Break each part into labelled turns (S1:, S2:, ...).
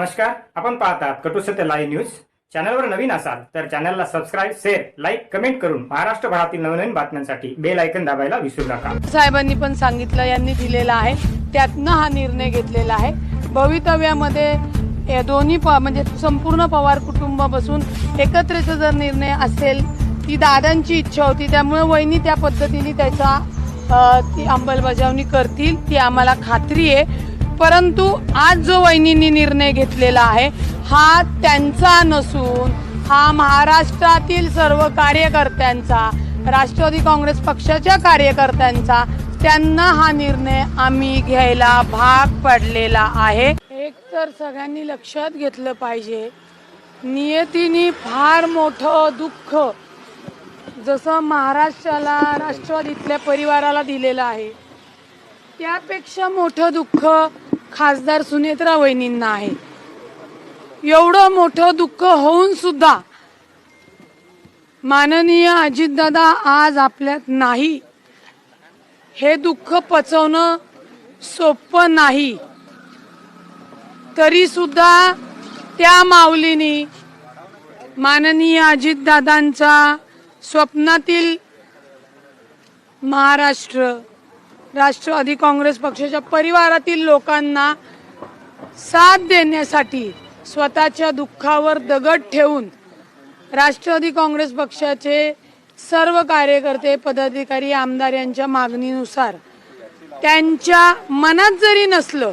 S1: नमस्कार आपण पाहतात कटू सत्य लाईव्ह न्यूज चॅनलवर नवीन असाल तर चॅनलला सबस्क्राईब शेअर लाईक कमेंट करून महाराष्ट्रभरातील नवनवीन बातम्यांसाठी बेल ऐकन दाबायला विसरू नका.
S2: साहेबांनी पण सांगितलं यांनी दिलेला आहे. त्यातनं हा निर्णय घेतलेला आहे. भवितव्यामध्ये दोन्ही प म्हणजे संपूर्ण पवार कुटुंब बसून एकत्रित जर निर्णय असेल ती दादांची इच्छा होती. त्यामुळे वहिनी त्या पद्धतीने त्याचा ती अंमलबजावणी करतील. ती आम्हाला खात्री आहे. परंतु आज जो वहिनींनी निर्णय घेतलेला आहे हा त्यांचा नसून हा महाराष्ट्रातील सर्व कार्यकर्त्यांचा राष्ट्रवादी काँग्रेस पक्षाच्या कार्यकर्त्यांचा त्यांना हा निर्णय आम्ही घ्यायला भाग पडलेला आहे. एक तर सगळ्यांनी लक्षात घेतलं पाहिजे नियतीने फार मोठं दुःख जसं महाराष्ट्राला राष्ट्रवादीतल्या परिवाराला दिलेलं आहे त्यापेक्षा मोठं दुःख खासदार सुनेत्रा वहिनींना आहे. एवढं मोठं दुःख होऊन सुद्धा माननीय अजितदादा आज आपल्यात नाही. हे दुःख पचवणं सोपं नाही. तरी सुद्धा त्या माऊलीनी माननीय अजितदादांचा स्वप्नातील महाराष्ट्र राष्ट्रवादी काँग्रेस पक्षाच्या परिवारातील लोकांना साथ देण्यासाठी स्वतःच्या दुःखावर दगड ठेवून राष्ट्रवादी काँग्रेस पक्षाचे सर्व कार्यकर्ते पदाधिकारी आमदार यांच्या मागणीनुसार त्यांच्या मनात जरी नसलं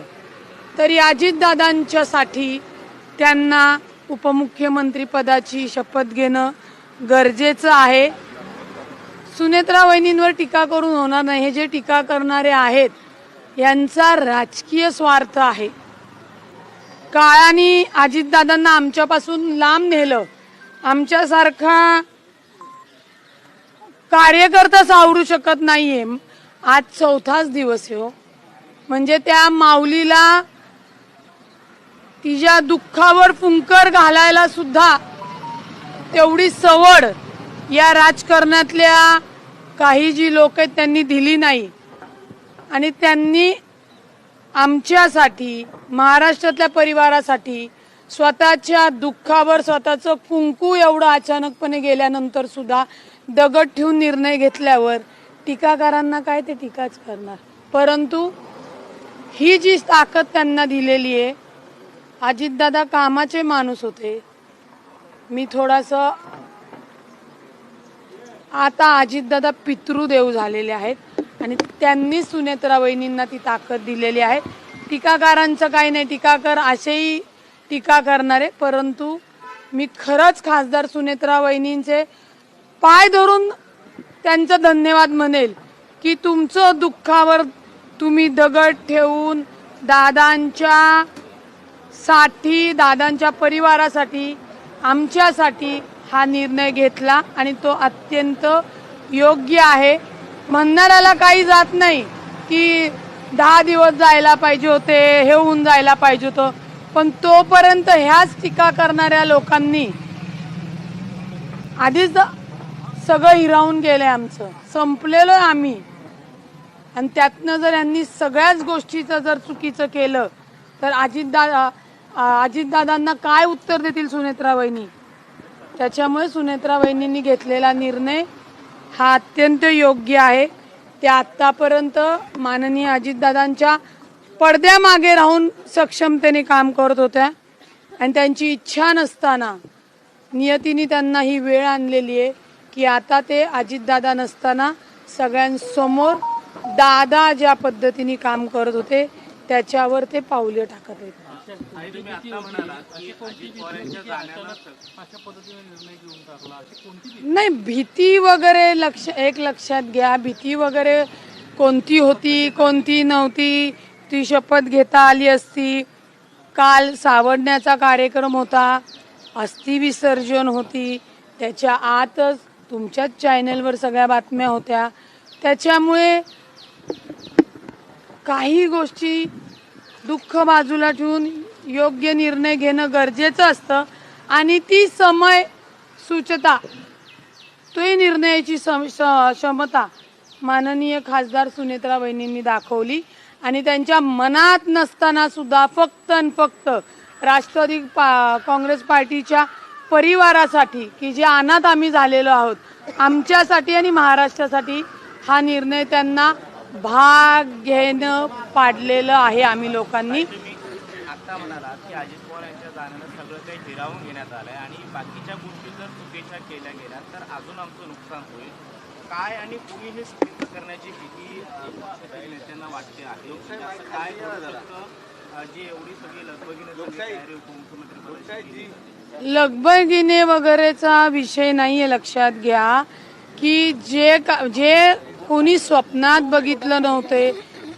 S2: तरी अजितदादांच्यासाठी त्यांना उपमुख्यमंत्री पदाची शपथ घेणं गरजेचं आहे. सुनेत्रा वहिनींवर टीका करून होणार नाही. हे जे टीका करणारे आहेत यांचा राजकीय स्वार्थ आहे. काळाने अजितदादांना आमच्यापासून लांब नेलं. आमच्यासारखा कार्यकर्ता सावरू शकत नाहीये. आज चौथाच दिवस हो. म्हणजे त्या माऊलीला तिच्या दुःखावर फुंकर घालायला सुद्धा तेवढी सवड या राजकारणातल्या काही जी लोक आहेत त्यांनी दिली नाही. आणि त्यांनी आमच्यासाठी महाराष्ट्रातल्या परिवारासाठी स्वतःच्या दुःखावर स्वतःचं कुंकू एवढं अचानकपणे गेल्यानंतर सुद्धा दगड ठेवून निर्णय घेतल्यावर टीकाकारांना काय ते टीकाच करणार? परंतु ही जी ताकद त्यांना दिलेली आहे अजितदादा कामाचे माणूस होते. मी थोडासा आता अजितदादा पितृदेव झालेले आहेत आणि त्यांनी सुनेत्रा वहिनींना ती ताकद दिलेली आहे. टीकाकारांचं काही नाही टीकाकार असेही टीका करणारे परंतु मी खरंच खासदार सुनेत्रा वहिनींचे पाय धरून त्यांचं धन्यवाद म्हणेल की तुमचं दुःखावर तुम्ही दगड ठेवून दादांच्या साठी दादांच्या परिवारासाठी आमच्यासाठी हा निर्णय घेतला आणि तो अत्यंत योग्य आहे. म्हणणाऱ्याला काही जात नाही की दहा दिवस जायला पाहिजे होते हे होऊन जायला पाहिजे होतं. पण तोपर्यंत ह्याच टीका करणाऱ्या लोकांनी आधीच सगळं हिरावून गेलंय आमचं. संपलेलो आहे आम्ही. आणि त्यातनं जर यांनी सगळ्याच गोष्टीचं जर चुकीचं केलं तर अजितदा अजितदादांना काय उत्तर देतील सुनेत्रा वहिनी? त्याच्यामुळे सुनेत्रा वहिनींनी घेतलेला निर्णय हा अत्यंत योग्य आहे. त्या आत्तापर्यंत माननीय अजितदादांच्या पडद्यामागे राहून सक्षमतेने काम करत होत्या. आणि त्यांची इच्छा नसताना नियतीने त्यांना ही वेळ आणलेली आहे की आता ते अजितदादा नसताना सगळ्यांसमोर दादा ज्या पद्धतीने काम करत होते त्याच्यावर ते पावले टाकत आहेत
S3: आणि तुम्ही आता म्हणालात की अजित पवार यांच्या जाण्यानंतर अशा पद्धतीने निर्णय घेऊन टाकला? अशी कोणती भीती?
S2: नाही भीती वगैरे लक्ष एक लक्षात घ्या. भीती वगैरे कोणती होती कोणती नव्हती? ती शपथ घेता आली असती. काल सावडण्याचा कार्यक्रम होता. अस्थि विसर्जन होती. त्याच्या आतच तुमच्याच चॅनलवर सगळ्या बातम्या होत्या. त्याच्यामुळे काही गोष्टी दुःख बाजूला ठेवून योग्य निर्णय घेणं गरजेचं असतं. आणि ती समय सूचता. तोही निर्णयाची सम- क्षमता माननीय खासदार सुनेत्रा बहिणींनी दाखवली. आणि त्यांच्या मनात नसताना सुद्धा फक्त आणि फक्त राष्ट्रवादी पा काँग्रेस पार्टीच्या परिवारासाठी की जे अनाथ आम्ही झालेलो आहोत आमच्यासाठी आणि महाराष्ट्रासाठी हा निर्णय त्यांना भाग घेणं पाडलेलं आहे आम्ही लोकांनी.
S4: आता म्हणालात की अजित पवार यांच्या जाण्यानं सगळं काही हिरावून घेण्यात आलंय आणि बाकीच्या गोष्टी जर चुकीच्या केल्या गेल्या तर अजून आमचं नुकसान होईल. काय आणि कुणी हे स्थिर करण्याची भीती अ, पक्षातील नेत्यांना वाटते आहे? काय जी एवढी सगळी लगबगीने?
S2: लगबगिने वगैरेचा विषय नाहीये लक्षात घ्या की जे का जे कोणी स्वप्नात बघितलं नव्हते.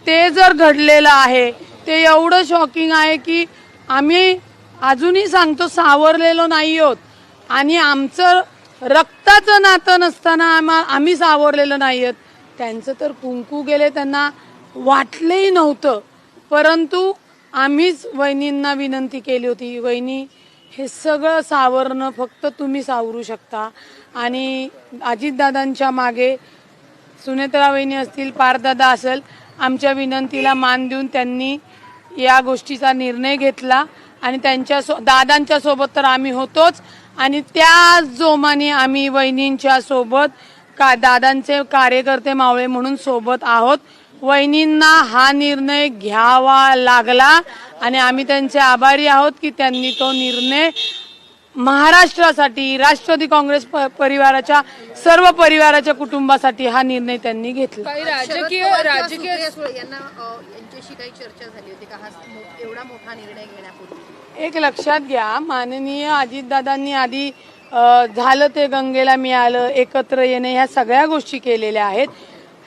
S2: ते जर घडलेलं आहे ते एवढं शॉकिंग आहे की आम्ही अजूनही सांगतो सावरलेलो नाही आहोत. आणि आमचं रक्ताचं नातं नसताना आम्हा आम्ही सावरलेलं नाही आहोत. त्यांचं तर कुंकू गेले त्यांना वाटलंही नव्हतं. परंतु आम्हीच वहिनींना विनंती केली होती वहिनी हे सगळं सावरणं फक्त तुम्ही सावरू शकता. आणि अजितदादांच्या मागे सुनेत्रा वहिनी असतील पारदादा असेल आमच्या विनंतीला मान देऊन त्यांनी या गोष्टीचा निर्णय घेतला आणि त्यांच्या सो दादांच्या सोबत तर आम्ही होतोच आणि त्या जोमाने आम्ही वहिनींच्या सोबत का दादांचे कार्यकर्ते मावळे म्हणून सोबत आहोत. वहिनींना हा निर्णय घ्यावा लागला आणि आम्ही त्यांचे आभारी आहोत की त्यांनी तो निर्णय महाराष्ट्रासाठी राष्ट्रवादी काँग्रेस प- परिवाराच्या सर्व परिवाराच्या कुटुंबासाठी हा निर्णय त्यांनी घेतला.
S5: काही राजकीय राजकीय
S6: सुप्रिया सुळे यांना अ, यांच्याशी काही चर्चा झाली होती का? हा मो- एवढा मोठा निर्णय घेण्यापूर्वी.
S2: एक लक्षात घ्या माननीय अजितदादांनी आधी अ, झालं ते गंगेला मिळालं एकत्र येणे ह्या सगळ्या गोष्टी केलेल्या आहेत.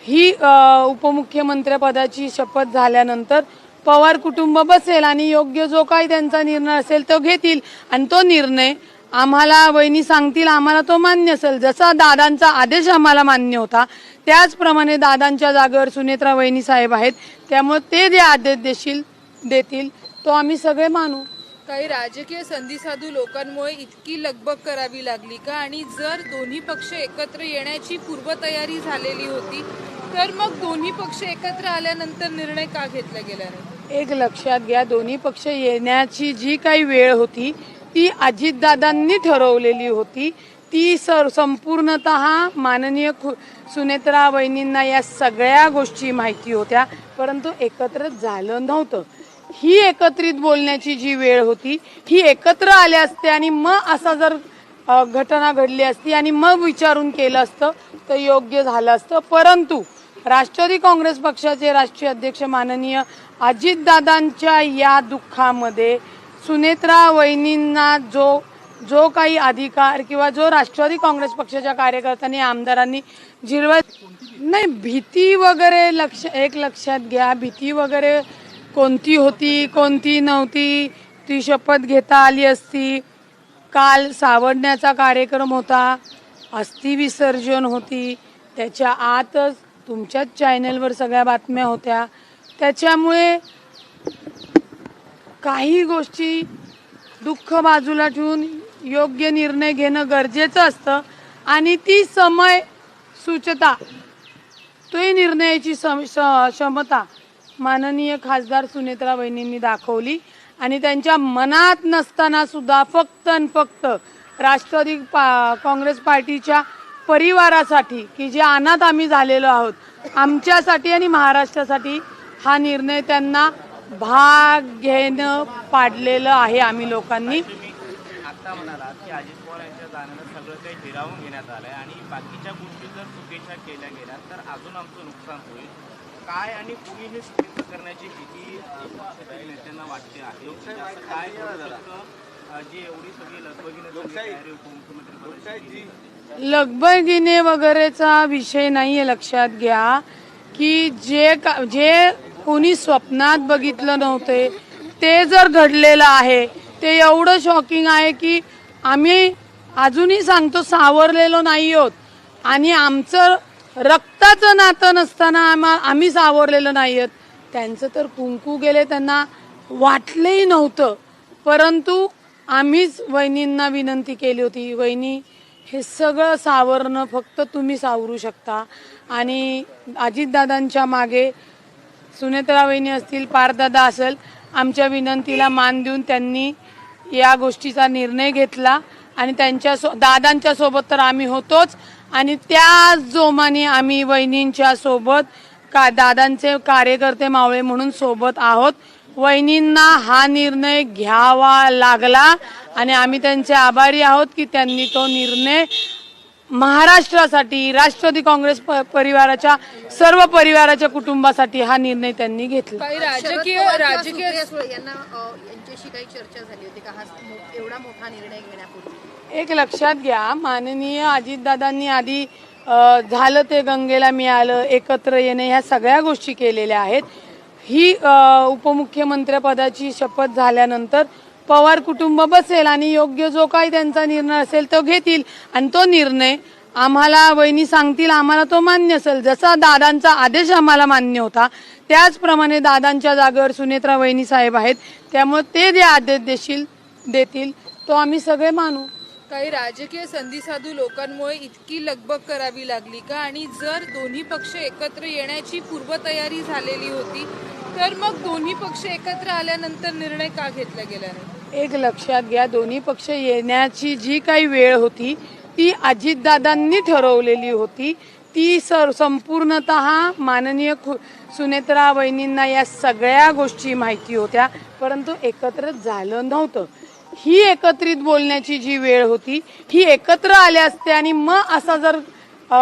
S2: ही अ, उपमुख्यमंत्र्यापदाची शपथ झाल्यानंतर पवार कुटुंब बसेल आणि योग्य जो काही त्यांचा निर्णय असेल तो घेतील. आणि तो निर्णय आम्हाला वहिनी सांगतील आम्हाला तो मान्य असेल. जसा दादांचा आदेश आम्हाला मान्य होता त्याचप्रमाणे दादांच्या जागेवर सुनेत्रा वहिनी साहेब आहेत त्यामुळे ते जे आदेश देशील देतील तो आम्ही सगळे मानू.
S5: काही राजकीय संधिसाधू लोकांमुळे इतकी लगबग करावी लागली का? आणि जर दोन्ही पक्ष एकत्र येण्याची पूर्वतयारी झालेली होती तर मग दोन्ही पक्ष एकत्र आल्यानंतर निर्णय का घेतला गेला नाही?
S2: एक लक्षात घ्या दोन्ही पक्ष येण्याची जी काही वेळ होती ती अजितदादांनी ठरवलेली होती. ती सर संपूर्णत माननीय खु- सुनेत्रा वहिनींना या सगळ्या गोष्टी माहिती होत्या परंतु एकत्र झालं नव्हतं. ही एकत्रित बोलण्याची जी वेळ होती ही एकत्र आल्या असते आणि मग असा जर घटना घडली असती आणि मग विचारून केलं असतं तर योग्य झालं असतं. परंतु राष्ट्रवादी काँग्रेस पक्षाचे राष्ट्रीय अध्यक्ष माननीय अजितदादांच्या या दुःखामध्ये सुनेत्रा वहिनींना जो जो काही अधिकार किंवा जो राष्ट्रवादी काँग्रेस पक्षाच्या कार्यकर्त्यांनी आमदारांनी जिरवत नाही भीती वगैरे लक्ष एक लक्षात घ्या. भीती वगैरे कोणती होती कोणती नव्हती ती शपथ घेता आली असती. काल सावडण्याचा कार्यक्रम होता अस्थि विसर्जन होती. त्याच्या आतच तुमच्याच चॅनलवर सगळ्या बातम्या होत्या. त्याच्यामुळे काही गोष्टी दुःख बाजूला ठेवून योग्य निर्णय घेणं गरजेचं असतं. आणि ती समय सूचता. तोही निर्णयाची सम- क्षमता माननीय खासदार सुनेत्रा वहिनींनी दाखवली. आणि त्यांच्या मनात नसताना सुद्धा फक्त आणि फक्त राष्ट्रवादी पा काँग्रेस पार्टीच्या परिवारासाठी की जे अनाथ आम्ही झालेलो आहोत आमच्यासाठी आणि महाराष्ट्रासाठी हा निर्णय त्यांना भाग घेणं पाडलेलं आहे आम्ही लोकांनी.
S4: तुम्ही आता म्हणालात की अजित पवार यांच्या जाण्यानं सगळं काही हिरावून घेण्यात आलंय आणि बाकीच्या गोष्टी जर चुकीच्या केल्या गेल्या तर अजून आमचं नुकसान होईल. काय आणि कुणी हे स्थिर करण्याची भीती अ, पक्षातील नेत्यांना वाटते आहे? असं काय करू शकतं, अ, जी एवढी सगळी लगबगीने सगळी
S2: लगबगिने वगैरेचा विषय नाही आहे लक्षात घ्या की जे का जे कोणी स्वप्नात बघितलं नव्हते ते जर घडलेलं आहे ते एवढं शॉकिंग आहे की आम्ही अजूनही सांगतो सावरलेलो नाही आहोत आणि आमचं रक्ताचं नातं नसताना आम्हा आम्ही सावरलेलं नाही आहोत त्यांचं तर कुंकू गेले त्यांना वाटलंही नव्हतं. परंतु आम्हीच वहिनींना विनंती केली होती वहिनी हे सगळं सावरणं फक्त तुम्ही सावरू शकता. आणि अजितदादांच्या मागे सुनेत्रा वहिनी असतील पारदादा असेल आमच्या विनंतीला मान देऊन त्यांनी या गोष्टीचा निर्णय घेतला. आणि त्यांच्या सो दादांच्या सोबत तर आम्ही होतोच. आणि त्याच जोमाने आम्ही वहिनींच्या सोबत का दादांचे कार्यकर्ते मावळे म्हणून सोबत आहोत. वहिनींना हा निर्णय घ्यावा लागला. आणि आम्ही त्यांचे आभारी आहोत की त्यांनी तो निर्णय महाराष्ट्रासाठी राष्ट्रवादी काँग्रेस प- परिवाराच्या सर्व परिवाराच्या कुटुंबासाठी हा निर्णय त्यांनी घेतला.
S5: राजकीय राजकीय
S6: यांना यांच्याशी काही चर्चा झाली होती का? हा एवढा मोठा निर्णय घेण्यापूर्वी.
S2: एक लक्षात घ्या माननीय अजितदादांनी आधी झालं ते गंगेला मिळालं एकत्र येणे ह्या सगळ्या गोष्टी केलेल्या आहेत. ही उपमुख्यमंत्र्यापदाची शपथ झाल्यानंतर पवार कुटुंब बसेल आणि योग्य जो काही त्यांचा निर्णय असेल तो घेतील. आणि तो निर्णय आम्हाला वहिनी सांगतील आम्हाला तो मान्य असेल. जसा दादांचा आदेश आम्हाला मान्य होता त्याचप्रमाणे दादांच्या जागेवर सुनेत्रा वहिनी साहेब आहेत त्यामुळे ते जे आदेश देशील देतील तो आम्ही सगळे मानू.
S5: काही राजकीय संधिसाधू लोकांमुळे इतकी लगबग करावी लागली का? आणि जर दोन्ही पक्ष एकत्र येण्याची पूर्वतयारी झालेली होती तर मग दोन्ही पक्ष एकत्र आल्यानंतर निर्णय का घेतला गेला नाही?
S2: एक लक्षात घ्या दोन्ही पक्ष येण्याची जी काही वेळ होती ती अजितदादांनी ठरवलेली होती. ती सर संपूर्णत माननीय खु- सुनेत्रा वहिनींना या सगळ्या गोष्टी माहिती होत्या परंतु एकत्र झालं नव्हतं. ही एकत्रित बोलण्याची जी वेळ होती ही एकत्र आले असते आणि मग असा जर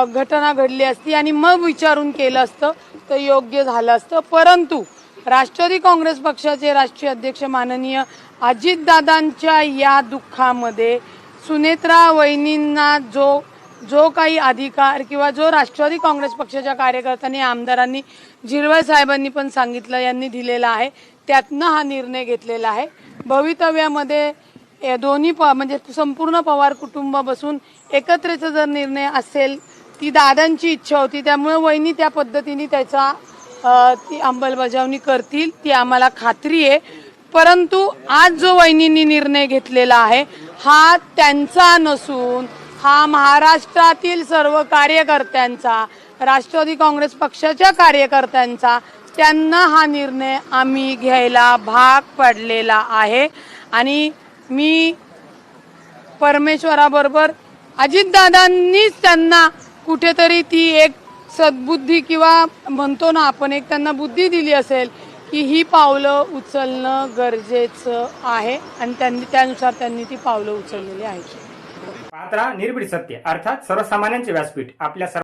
S2: घटना घडली असती आणि मग विचारून केलं असतं तर योग्य झालं असतं. परंतु राष्ट्रवादी काँग्रेस पक्षाचे राष्ट्रीय अध्यक्ष माननीय अजितदादांच्या या दुःखामध्ये सुनेत्रा वहिनींना जो जो काही अधिकार किंवा जो राष्ट्रवादी काँग्रेस पक्षाच्या कार्यकर्त्यांनी आमदारांनी झिरवळ साहेबांनी पण सांगितलं यांनी दिलेला आहे. त्यातनं हा निर्णय घेतलेला आहे. भवितव्यामध्ये दोन्ही प म्हणजे संपूर्ण पवार कुटुंब बसून एकत्रेचा जर निर्णय असेल ती दादांची इच्छा होती त्यामुळे वहिनी त्या पद्धतीने त्याचा ती अंमलबजावणी करतील ती आम्हाला खात्री आहे. परंतु आज जो वहिनींनी निर्णय घेतलेला आहे हा त्यांचा नसून हा महाराष्ट्रातील सर्व कार्यकर्त्यांचा राष्ट्रवादी काँग्रेस पक्षाच्या कार्यकर्त्यांचा त्यांना हा निर्णय आम्ही घ्यायला भाग पडलेला आहे. आणि मी परमेश्वराबरोबर अजितदादांनीच त्यांना कुठेतरी ती एक सद्बुद्धी किंवा म्हणतो ना आपण एक त्यांना बुद्धी दिली असेल की ही पावलं उचलणं गरजेचं आहे आणि त्यांनी त्यानुसार त्यांनी ती पावलं उचललेली आहेत.
S1: पात्रा निर्भीड सत्य अर्थात सर्वसामान्यांचे व्यासपीठ आपल्या